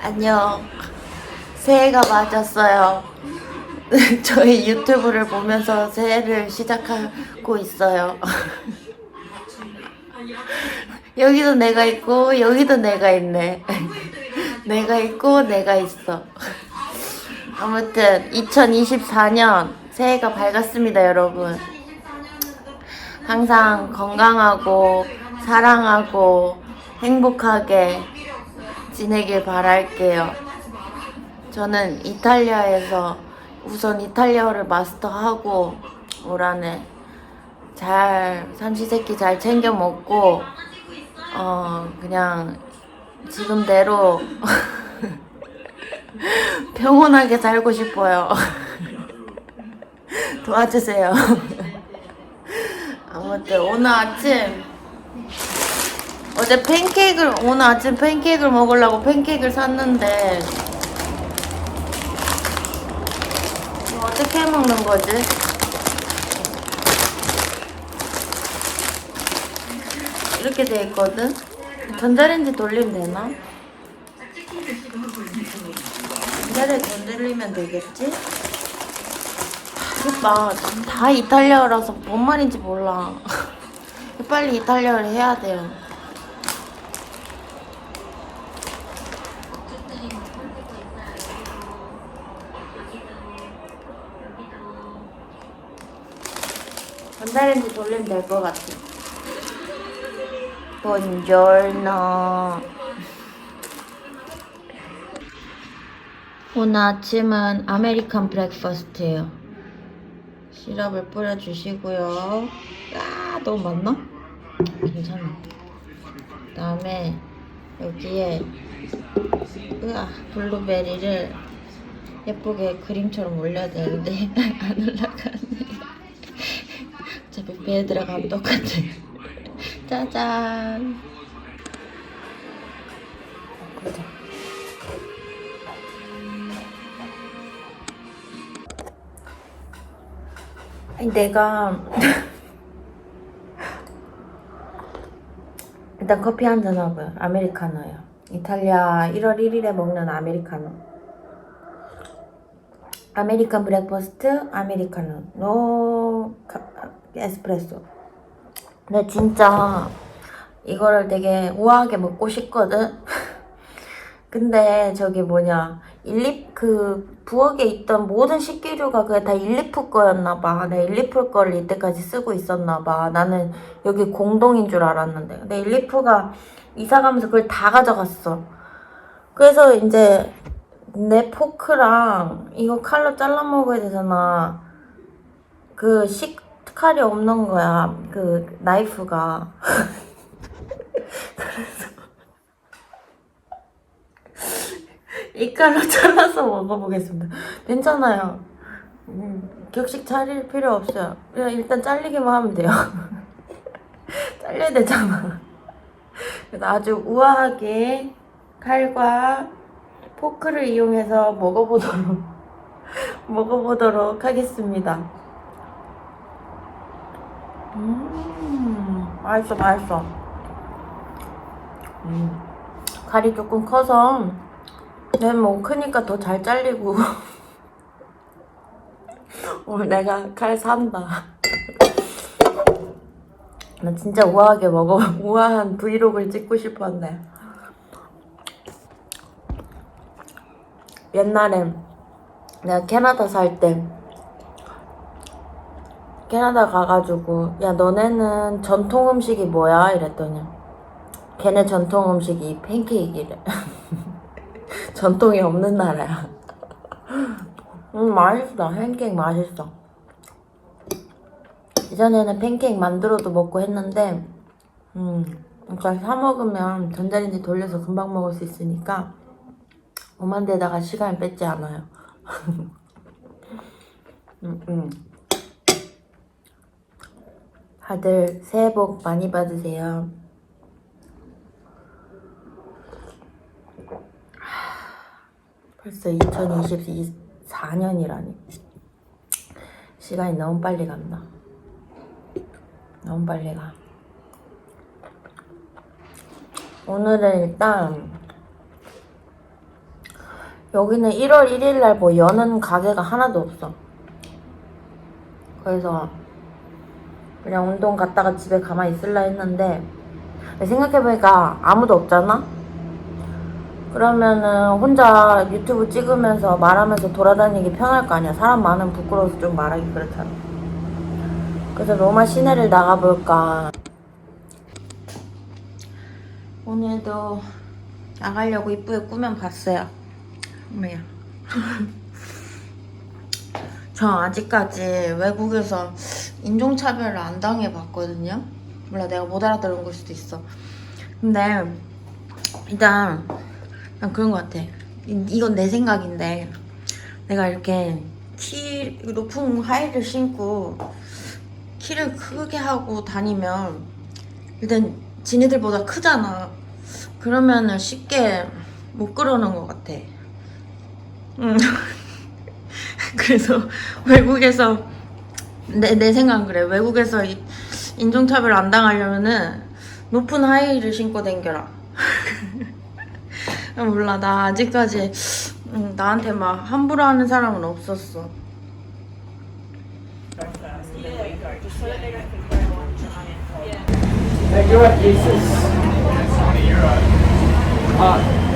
안녕. 새해가 맞았어요. 저희 유튜브를 보면서 새해를 시작하고 있어요. 여기도 내가 있고, 여기도 내가 있네. 내가 있고, 내가 있어. 아무튼, 2024년 새해가 밝았습니다, 여러분. 항상 건강하고, 사랑하고, 행복하게 지내길 바랄게요. 저는 이탈리아에서 우선 이탈리아어를 마스터하고 올 한해 잘 삼시세끼 잘 챙겨 먹고 어 그냥 지금대로 평온하게 살고 싶어요. 도와주세요. 아무튼 오늘 아침 어제 팬케이크를 오늘 아침 팬케이크를 먹으려고 팬케이크를 샀는데 어떻게 해 먹는 거지? 이렇게 돼 있거든. 전자레인지 돌리면 되나? 전자레인지 돌리면 되겠지? 봐, 다 이탈리아어라서 뭔 말인지 몰라. 빨리 이탈리아어를 해야 돼요. 전자레인지 돌리면 될 것 같아. 본졸노. 오늘 아침은 아메리칸 브렉퍼스트예요. 시럽을 뿌려주시고요. 아, 너무 많나? 괜찮아. 그다음에 여기에 으아, 블루베리를 예쁘게 그림처럼 올려야 되는데 안 올라가네. 배에 들어가면 똑같아. 짜잔. 아니 내가 일단 커피 한 잔 하고요. 아메리카노요. 이탈리아 1월 1일에 먹는 아메리카노. 아메리칸 브렉퍼스트 아메리카노 노 카- 에스프레소 근데 진짜 이거를 되게 우아하게 먹고 싶거든 근데 저기 뭐냐 일리 그 부엌에 있던 모든 식기류가 그게 다 일리프 거였나 봐. 내 일리프 거를 이때까지 쓰고 있었나 봐. 나는 여기 공동인 줄 알았는데. 근데 일리프가 이사 가면서 그걸 다 가져갔어. 그래서 이제 내 포크랑 이거 칼로 잘라 먹어야 되잖아. 그 식 칼이 없는 거야. 그 나이프가. 이 칼로 잘라서 먹어보겠습니다. 괜찮아요. 음, 격식 차릴 필요 없어요. 그냥 일단 잘리기만 하면 돼요. 잘려야 되잖아. 그래서 아주 우아하게 칼과 포크를 이용해서 먹어보도록 먹어보도록 하겠습니다. 음, 맛있어, 맛있어. 음, 칼이 조금 커서 네, 뭐 크니까 더 잘 잘리고 오늘 내가 칼 산다. 나 진짜 우아하게 먹어 우아한 브이로그를 찍고 싶었는데 옛날엔 내가 캐나다 살때 캐나다 가가지고 야 너네는 전통 음식이 뭐야 이랬더니 걔네 전통 음식이 팬케이크래 전통이 없는 나라야. 음, 맛있어. 팬케이크 맛있어. 이전에는 팬케이크 만들어도 먹고 했는데, 음, 그러니까 사 먹으면 전자레인지 돌려서 금방 먹을 수 있으니까, 오만 데다가 시간을 뺏지 않아요. 음, 음. 다들 새해 복 많이 받으세요. 벌써 2024년이라니. 시간이 너무 빨리 간다. 너무 빨리 가. 오늘은 일단 여기는 1월 1일 날 뭐 여는 가게가 하나도 없어. 그래서 그냥 운동 갔다가 집에 가만히 있을라 했는데 생각해보니까 아무도 없잖아? 그러면은 혼자 유튜브 찍으면서 말하면서 돌아다니기 편할 거 아니야. 사람 많으면 부끄러워서 좀 말하기 그렇잖아. 그래서 로마 시내를 나가볼까. 오늘도 나가려고 이쁘게 꾸며 봤어요. 어머야. 저 아직까지 외국에서 인종차별을 안 당해봤거든요. 몰라, 내가 못 알아들은 걸 수도 있어. 근데, 일단, 난 그런 것 같아. 이- 이건 내 생각인데, 내가 이렇게 키, 높은 하이를 신고, 키를 크게 하고 다니면, 일단, 지네들보다 크잖아. 그러면은 쉽게 못 그러는 것 같아. 음. 그래서 외국에서 내, 내 생각은 그래. 외국에서 이- 인종차별 안 당하려면은 높은 하이힐을 신고 댕겨라. 몰라. 나 아직까지 음, 나한테 막 함부로 하는 사람은 없었어. Uh.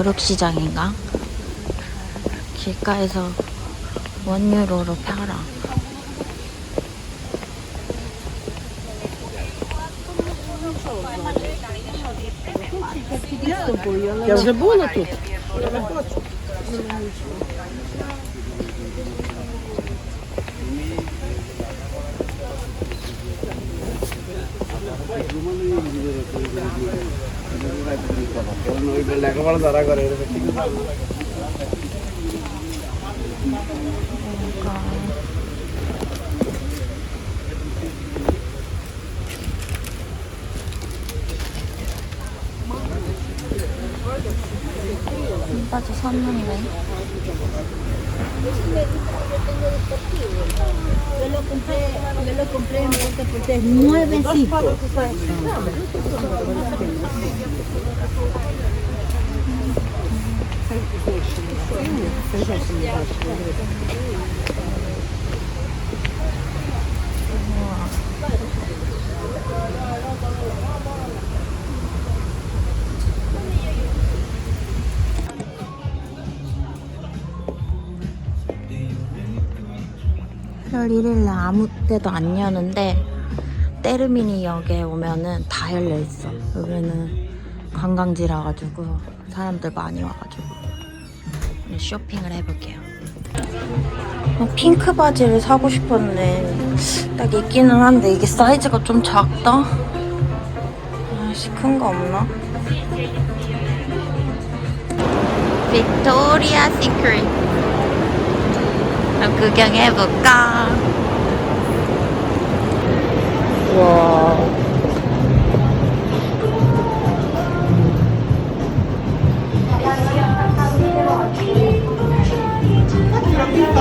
벼룩시장인가? 길가에서 원유로로 팔아. Я вже була тут. লেখাপড়া যারা Yo lo compré, yo lo compré. 1월 1일 날 아무 때도 안 여는데 때르미니 역에 오면은 다 열려 있어. 여기는 관광지라 가지고 사람들 많이 와가지고. 쇼핑을 해볼게요. 어, 핑크 바지를 사고 싶었는데 딱 있기는 한데 이게 사이즈가 좀 작다. 아씨 큰 거 없나? 빅토리아 시크릿. 그럼 구경해볼까? 와.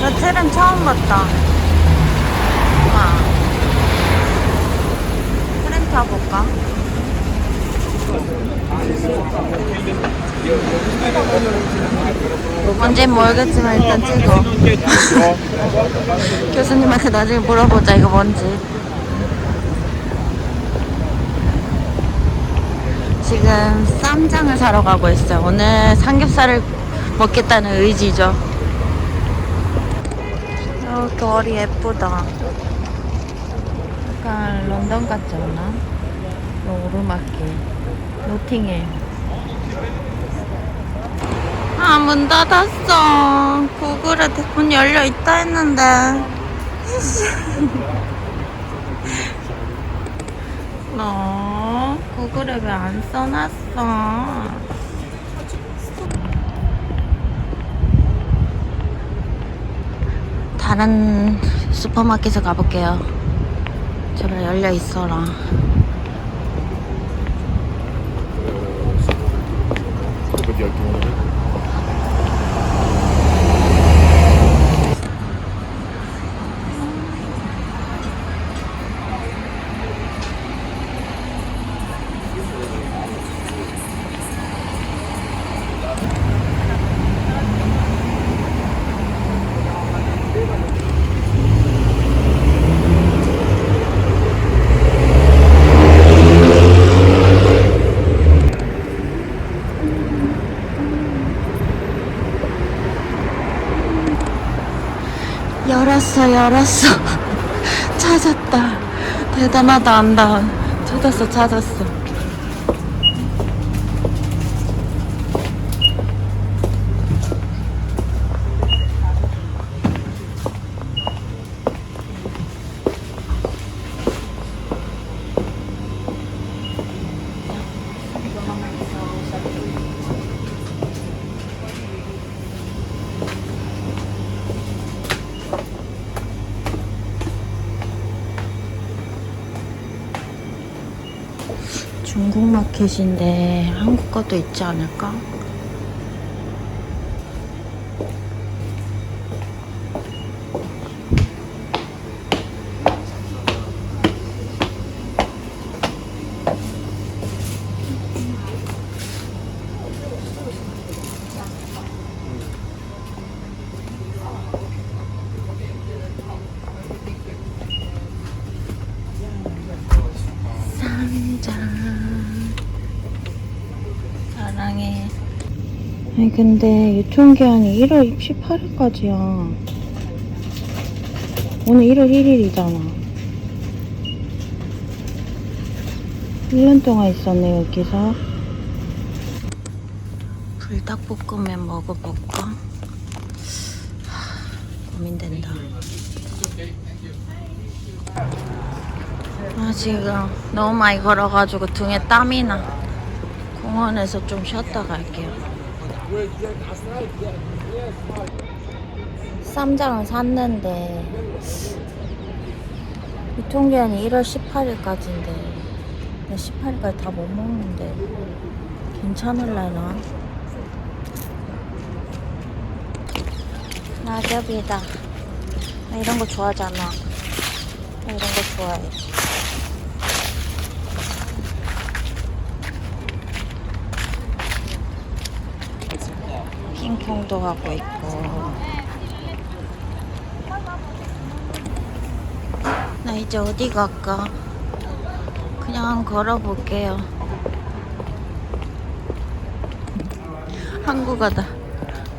나 트램 처음 봤다. 와. 트램 타볼까? 뭔진 모르겠지만 일단 찍어. 교수님한테 나중에 물어보자 이거 뭔지. 지금 쌈장을 사러 가고 있어요. 오늘 삼겹살을 먹겠다는 의지죠. 거리 예쁘다. 약간 런던 같지 않나? 요 오르막길. 노팅힐. 아, 문 닫았어. 구글에 문 열려 있다 했는데. 너 구글에 왜 안 써놨어? 다른 슈퍼마켓에 가볼게요. 제발 열려 있어라. Doen? 열었어, 열었어. 찾았다. 대단하다, 안다. 찾았어, 찾았어. 중국 마켓인데 한국 것도 있지 않을까? 상자 사랑해 아니 근데 유통기한이 1월 18일까지야. 오늘 1월 1일이잖아. 1년 동안 있었네 여기서. 불닭볶음면 먹어볼까? 하, 고민된다. 아 지금 너무 많이 걸어가지고 등에 땀이 나. 공원에서 좀 쉬었다 갈게요 쌈장을 샀는데 유통기한이 1월 18일까지인데 18일까지 다 못 먹는데 괜찮을래나? 낙엽이다. 나 이런 거 좋아하잖아. 나 이런 거 좋아해 핑퐁도 하고 있고 나 이제 어디 갈까? 그냥 걸어볼게요 한국어다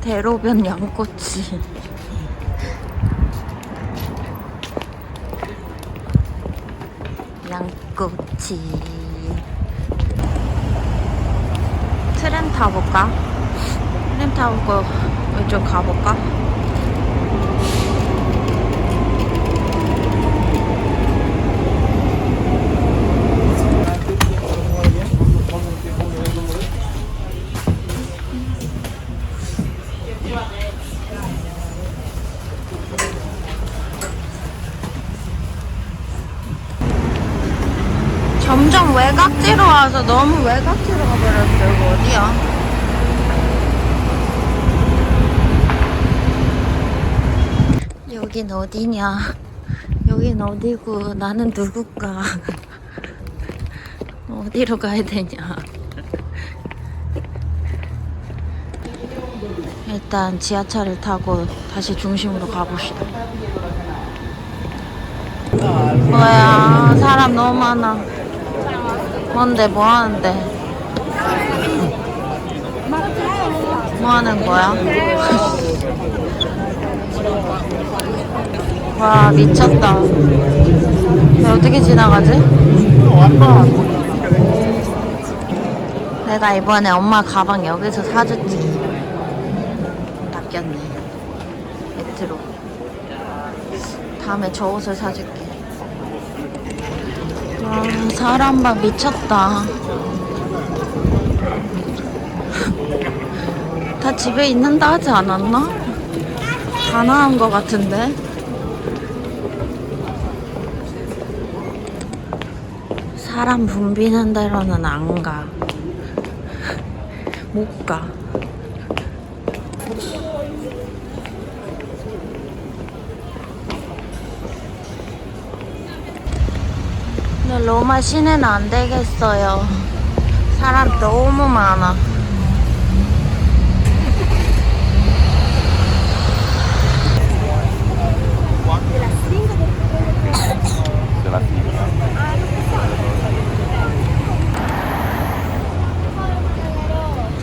대로변 양꼬치 양꼬치 트램 타볼까? 트램 타고 이쪽 가볼까? 점점 외곽지로 와서 너무 외곽지로 가버렸어. 이거 어디야? 여긴 어디냐? 여긴 어디고 나는 누굴까? 어디로 가야 되냐? 일단 지하철을 타고 다시 중심으로 가봅시다. 뭐야, 사람 너무 많아. 뭔데, 뭐 하는데? 뭐 하는 거야? 와 미쳤다. 어떻게 지나가지? 내가 이번에 엄마 가방 여기서 사줬지. 바뀌었네. 메트로. 다음에 저 옷을 사줄게. 와 사람 봐 미쳤다. 다 집에 있는다 하지 않았나? 다 나온 것 같은데? 사람 붐비는 데로는 안 가. 못 가. 근데 로마 시내는 안 되겠어요. 사람 너무 많아.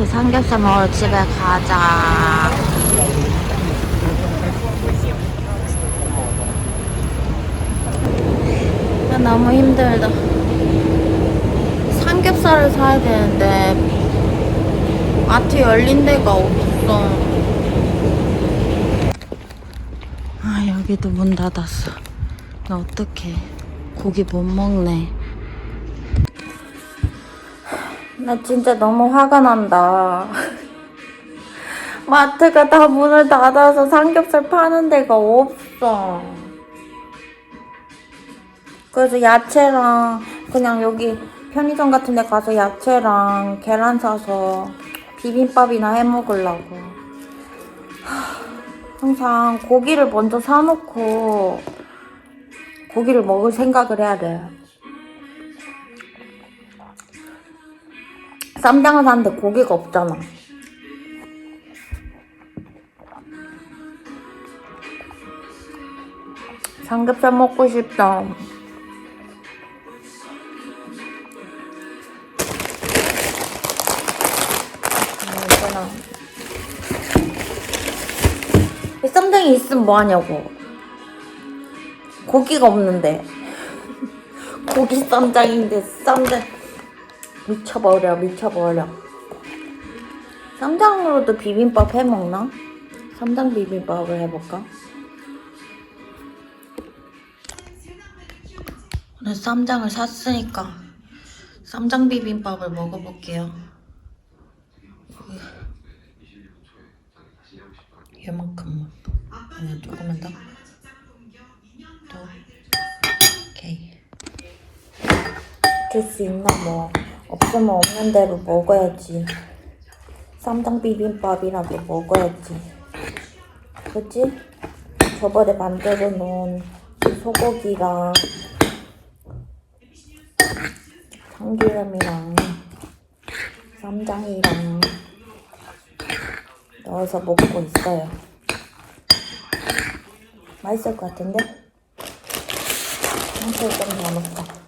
이제 삼겹살 먹으러 집에 가자. 아, 너무 힘들다. 삼겹살을 사야 되는데 마트 열린 데가 없어. 아 여기도 문 닫았어. 나 어떡해. 고기 못 먹네. 나 진짜 너무 화가 난다. 마트가 다 문을 닫아서 삼겹살 파는 데가 없어. 그래서 야채랑 그냥 여기 편의점 같은 데 가서 야채랑 계란 사서 비빔밥이나 해 먹으려고. 하, 항상 고기를 먼저 사놓고 고기를 먹을 생각을 해야 돼. 쌈장을 사는데 고기가 없잖아. 삼겹살 먹고 싶다. 쌈장이 있으면 뭐하냐고. 고기가 없는데. 고기 쌈장인데 쌈장. 미쳐버려 미쳐버려 쌈장으로도 비빔밥 해먹나? 쌈장 비빔밥을 해볼까? 오늘 쌈장을 샀으니까 쌈장 비빔밥을 먹어볼게요 이만큼만 아니야 조금만 더 더. 오케이 줄 수 있나 뭐 없으면 없는 대로 먹어야지 쌈장 비빔밥이라도 먹어야지 그치? 저번에 만들어 놓은 소고기랑 참기름이랑 쌈장이랑 넣어서 먹고 있어요 맛있을 것 같은데? 한술 좀더 넣을까?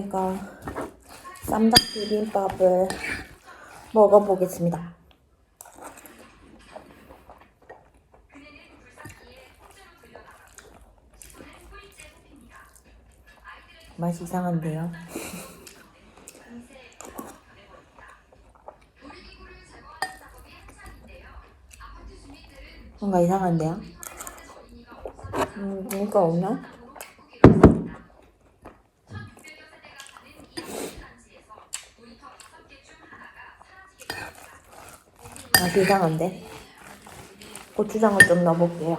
제가 쌈장 비빔밥을 먹어보겠습니다. 맛이 이상한데요? 뭔가 이상한데요? 음, 뭔가 없나? 맛 이 이상한데? 고추장을 좀 넣어볼게요.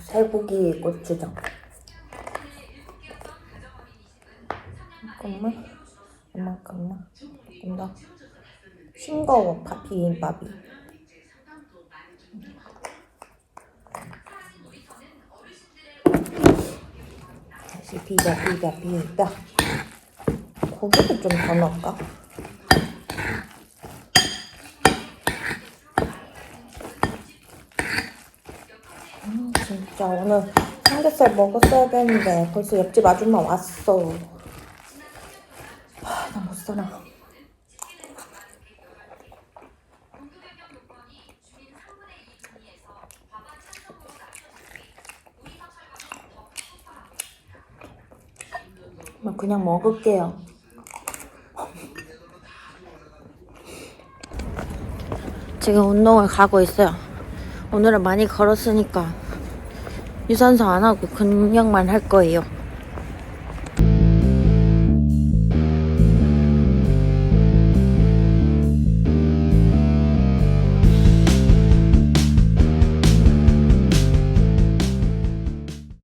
쇠고기 고추장. 잠깐만. 이만큼만. 조금 더. 싱거워, 파 비빔밥이. 비가 비가 비다 고기도 좀 더 넣을까? 음, 진짜 오늘 삼겹살 먹었어야 되는데 벌써 옆집 아줌마 왔어. 아나못 살아. 그냥 먹을게요. 지금 운동을 가고 있어요. 오늘은 많이 걸었으니까 유산소 안 하고 근력만 할 거예요.